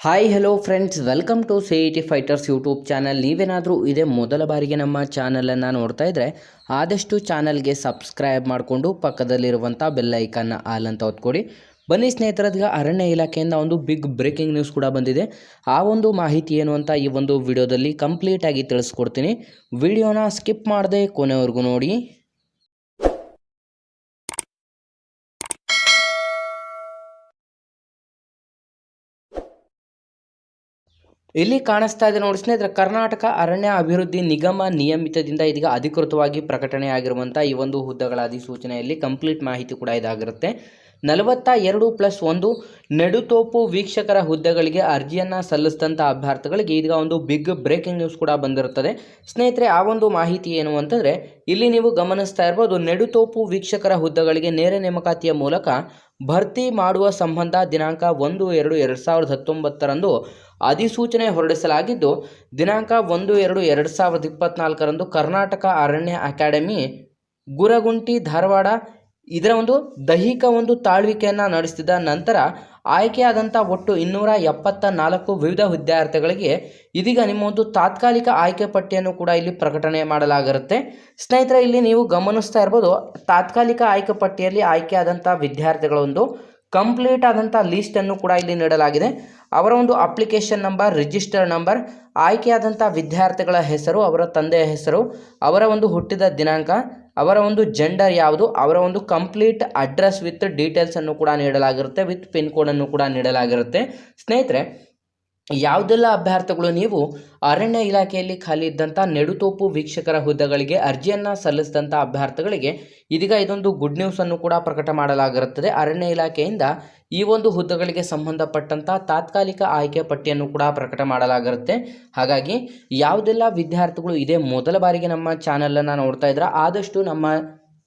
Hi hello friends welcome to C E T fighters YouTube channel ನೀವೇನಾದರೂ ಇದೇ ಮೊದಲ ಬಾರಿಗೆ ನಮ್ಮ ಚಾನಲನ್ನು ನೋಡ್ತಾ ಇದ್ದರೆ ಆದಷ್ಟು ಚಾನಲ್ಗೆ ಸಬ್ಸ್ಕ್ರೈಬ್ ಮಾಡಿಕೊಂಡು ಪಕ್ಕದಲ್ಲಿರುವಂಥ ಬೆಲ್ ಐಕನ್ನ ಆಲ್ ಅಂತ ಒತ್ಕೊಡಿ. ಬನ್ನಿ ಸ್ನೇಹಿತರದ್ಗ ಅರಣ್ಯ ಇಲಾಖೆಯಿಂದ ಒಂದು ಬಿಗ್ ಬ್ರೇಕಿಂಗ್ ನ್ಯೂಸ್ ಕೂಡ ಬಂದಿದೆ. ಆ ಒಂದು ಮಾಹಿತಿ ಏನು ಅಂತ ಈ ಒಂದು ವಿಡಿಯೋದಲ್ಲಿ ಕಂಪ್ಲೀಟಾಗಿ ತಿಳಿಸ್ಕೊಡ್ತೀನಿ. ವಿಡಿಯೋನ ಸ್ಕಿಪ್ ಮಾಡದೆ ಕೊನೆವರೆಗೂ ನೋಡಿ. ಇಲ್ಲಿ ಕಾಣಿಸ್ತಾ ಇದೆ ನೋಡಿ ಸ್ನೇಹಿತರೆ, ಕರ್ನಾಟಕ ಅರಣ್ಯ ಅಭಿವೃದ್ಧಿ ನಿಗಮ ನಿಯಮಿತದಿಂದ ಇದೀಗ ಅಧಿಕೃತವಾಗಿ ಪ್ರಕಟಣೆಯಾಗಿರುವಂಥ ಈ ಒಂದು ಹುದ್ದೆಗಳ ಅಧಿಸೂಚನೆಯಲ್ಲಿ ಕಂಪ್ಲೀಟ್ ಮಾಹಿತಿ ಕೂಡ ಇದಾಗಿರುತ್ತೆ. ನಲವತ್ತ ಎರಡು ಪ್ಲಸ್ ಒಂದು ನೆಡುತೋಪು ವೀಕ್ಷಕರ ಹುದ್ದೆಗಳಿಗೆ ಅರ್ಜಿಯನ್ನು ಸಲ್ಲಿಸಿದಂಥ ಅಭ್ಯರ್ಥಿಗಳಿಗೆ ಈಗ ಒಂದು ಬಿಗ್ ಬ್ರೇಕಿಂಗ್ ನ್ಯೂಸ್ ಕೂಡ ಬಂದಿರುತ್ತದೆ. ಸ್ನೇಹಿತರೆ, ಆ ಒಂದು ಮಾಹಿತಿ ಏನು ಅಂತಂದರೆ, ಇಲ್ಲಿ ನೀವು ಗಮನಿಸ್ತಾ ಇರ್ಬೋದು, ನೆಡುತೋಪು ವೀಕ್ಷಕರ ಹುದ್ದೆಗಳಿಗೆ ನೇರ ನೇಮಕಾತಿಯ ಮೂಲಕ ಭರ್ತಿ ಮಾಡುವ ಸಂಬಂಧ ದಿನಾಂಕ ಒಂದು ಎರಡು ಎರಡು ಸಾವಿರದ ಹತ್ತೊಂಬತ್ತರಂದು ಅಧಿಸೂಚನೆ ಹೊರಡಿಸಲಾಗಿದ್ದು, ದಿನಾಂಕ ಒಂದು ಎರಡು ಎರಡು ಸಾವಿರದ ಇಪ್ಪತ್ತ್ನಾಲ್ಕರಂದು ಕರ್ನಾಟಕ ಅರಣ್ಯ ಅಕಾಡೆಮಿ, ಗುರಗುಂಟಿ ಧಾರವಾಡ ಇದರ ಒಂದು ದೈಹಿಕ ಒಂದು ತಾಳ್ವಿಕೆಯನ್ನು ನಡೆಸಿದ ನಂತರ ಆಯ್ಕೆಯಾದಂಥ ಒಟ್ಟು ಇನ್ನೂರ ಎಪ್ಪತ್ತ ನಾಲ್ಕು ವಿವಿಧ ವಿದ್ಯಾರ್ಥಿಗಳಿಗೆ ಇದೀಗ ನಿಮ್ಮ ಒಂದು ತಾತ್ಕಾಲಿಕ ಆಯ್ಕೆ ಪಟ್ಟಿಯನ್ನು ಕೂಡ ಇಲ್ಲಿ ಪ್ರಕಟಣೆ ಮಾಡಲಾಗಿರುತ್ತೆ. ಸ್ನೇಹಿತರೆ, ಇಲ್ಲಿ ನೀವು ಗಮನಿಸ್ತಾ ಇರ್ಬೋದು, ತಾತ್ಕಾಲಿಕ ಆಯ್ಕೆ ಪಟ್ಟಿಯಲ್ಲಿ ಆಯ್ಕೆಯಾದಂಥ ವಿದ್ಯಾರ್ಥಿಗಳ ಒಂದು ಕಂಪ್ಲೀಟ್ ಆದಂಥ ಲೀಸ್ಟನ್ನು ಕೂಡ ಇಲ್ಲಿ ನೀಡಲಾಗಿದೆ. ಅವರ ಒಂದು ಅಪ್ಲಿಕೇಶನ್ ನಂಬರ್ ರಿಜಿಸ್ಟರ್ ನಂಬರ್ ಆಯ್ಕೆಯಾದಂಥ ವಿದ್ಯಾರ್ಥಿಗಳ ಹೆಸರು, ಅವರ ತಂದೆಯ ಹೆಸರು, ಅವರ ಒಂದು ಹುಟ್ಟಿದ ದಿನಾಂಕ ಅವರ ಒಂದು ಜೆಂಡರ್ ಯಾವುದು, ಅವರ ಒಂದು ಕಂಪ್ಲೀಟ್ ಅಡ್ರೆಸ್ ವಿತ್ ಡೀಟೇಲ್ಸನ್ನು ಕೂಡ ನೀಡಲಾಗಿರುತ್ತೆ ವಿತ್ ಪಿನ್ ಕೋಡನ್ನು ಕೂಡ ನೀಡಲಾಗಿರುತ್ತೆ. ಸ್ನೇಹಿತರೆ ಯಾವುದೆಲ್ಲ ಅಭ್ಯರ್ಥಿಗಳು ನೀವು ಅರಣ್ಯ ಇಲಾಖೆಯಲ್ಲಿ ಖಾಲಿ ಇದ್ದಂಥ ನೆಡುತೋಪು ವೀಕ್ಷಕರ ಹುದ್ದೆಗಳಿಗೆ ಅರ್ಜಿಯನ್ನು ಸಲ್ಲಿಸಿದಂಥ ಅಭ್ಯರ್ಥಿಗಳಿಗೆ ಇದೀಗ ಇದೊಂದು ಗುಡ್ ನ್ಯೂಸನ್ನು ಕೂಡ ಪ್ರಕಟ ಮಾಡಲಾಗಿರುತ್ತದೆ. ಅರಣ್ಯ ಇಲಾಖೆಯಿಂದ ಈ ಒಂದು ಹುದ್ದೆಗಳಿಗೆ ಸಂಬಂಧಪಟ್ಟಂಥ ತಾತ್ಕಾಲಿಕ ಆಯ್ಕೆ ಪಟ್ಟಿಯನ್ನು ಕೂಡ ಪ್ರಕಟ ಮಾಡಲಾಗಿರುತ್ತೆ. ಹಾಗಾಗಿ ಯಾವುದೆಲ್ಲ ವಿದ್ಯಾರ್ಥಿಗಳು ಇದೇ ಮೊದಲ ಬಾರಿಗೆ ನಮ್ಮ ಚಾನಲನ್ನು ನೋಡ್ತಾ ಇದ್ರೆ ಆದಷ್ಟು ನಮ್ಮ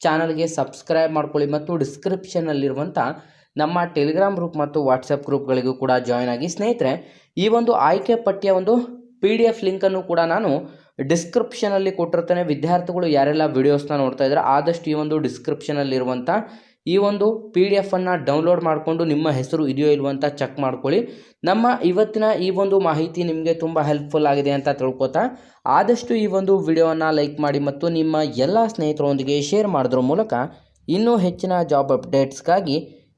ಚಾನಲ್ಗೆ ಸಬ್ಸ್ಕ್ರೈಬ್ ಮಾಡ್ಕೊಳ್ಳಿ ಮತ್ತು ಡಿಸ್ಕ್ರಿಪ್ಷನಲ್ಲಿರುವಂಥ ನಮ್ಮ ಟೆಲಿಗ್ರಾಮ್ ಗ್ರೂಪ್ ಮತ್ತು ವಾಟ್ಸಪ್ ಗ್ರೂಪ್ಗಳಿಗೂ ಕೂಡ ಜಾಯ್ನ್ ಆಗಿ. ಸ್ನೇಹಿತರೆ, ಈ ಒಂದು ಆಯ್ಕೆ ಪಟ್ಟಿಯ ಒಂದು ಪಿ ಡಿ ಎಫ್ ಲಿಂಕನ್ನು ಕೂಡ ನಾನು ಡಿಸ್ಕ್ರಿಪ್ಷನಲ್ಲಿ ಕೊಟ್ಟಿರ್ತೇನೆ. ವಿದ್ಯಾರ್ಥಿಗಳು ಯಾರೆಲ್ಲ ವಿಡಿಯೋಸ್ನ ನೋಡ್ತಾ ಇದ್ದಾರೆ ಆದಷ್ಟು ಈ ಒಂದು ಡಿಸ್ಕ್ರಿಪ್ಷನಲ್ಲಿರುವಂಥ ಈ ಒಂದು ಪಿ ಡಿ ಎಫನ್ನು ಡೌನ್ಲೋಡ್ ಮಾಡಿಕೊಂಡು ನಿಮ್ಮ ಹೆಸರು ಇದೆಯೋ ಇಲ್ವೋ ಅಂತ ಚೆಕ್ ಮಾಡ್ಕೊಳ್ಳಿ. ನಮ್ಮ ಇವತ್ತಿನ ಈ ಒಂದು ಮಾಹಿತಿ ನಿಮಗೆ ತುಂಬ ಹೆಲ್ಪ್ಫುಲ್ ಆಗಿದೆ ಅಂತ ತಿಳ್ಕೊತಾ ಆದಷ್ಟು ಈ ಒಂದು ವಿಡಿಯೋವನ್ನು ಲೈಕ್ ಮಾಡಿ ಮತ್ತು ನಿಮ್ಮ ಎಲ್ಲ ಸ್ನೇಹಿತರೊಂದಿಗೆ ಶೇರ್ ಮಾಡಿದ್ರ ಮೂಲಕ ಇನ್ನೂ ಹೆಚ್ಚಿನ ಜಾಬ್ ಅಪ್ಡೇಟ್ಸ್ಗಾಗಿ